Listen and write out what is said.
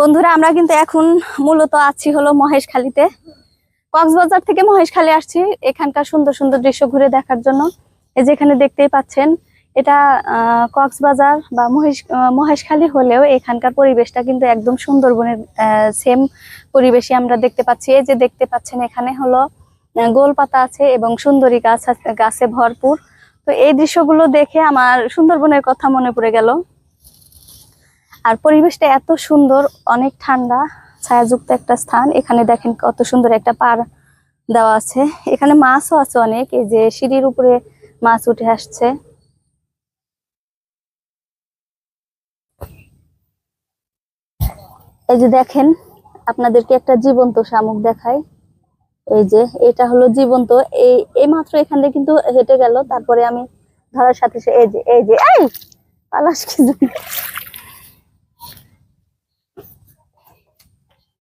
বন্ধুরা আমরা কিন্তু এখন মূলত আছি হলো মহেশখালীতে। কক্সবাজার থেকে মহেশখালী আসছি এখানকার সুন্দর সুন্দর দৃশ্য ঘুরে দেখার জন্য। এই যেখানে দেখতেই পাচ্ছেন এটা কক্সবাজার বা মহেশ মহেশখালী হলেও এখানকার পরিবেশটা কিন্তু একদম সুন্দরবনের সেম পরিবেশই আমরা দেখতে পাচ্ছি। এই যে দেখতে পাচ্ছেন এখানে হলো আহ, গোলপাতা আছে এবং সুন্দরী গাছ গাছে ভরপুর। তো এই দৃশ্যগুলো দেখে আমার সুন্দরবনের কথা মনে পড়ে গেল। আর পরিবেশটা এত সুন্দর, অনেক ঠান্ডা, ছায়াযুক্ত একটা স্থান। এখানে দেখেন কত সুন্দর একটা পার দেওয়া আছে। এখানে মাছও আছে অনেক, এই যে সিঁড়ির উপরে মাছ উঠে আসছে। এই যে দেখেন, আপনাদেরকে একটা জীবন্ত শামুক দেখাই। এই যে, এটা হলো জীবন্ত। এই এই মাত্র এখান কিন্তু হেঁটে গেল। তারপরে আমি ধরার সাথে এই যে এই যে, এই! পালাস কি?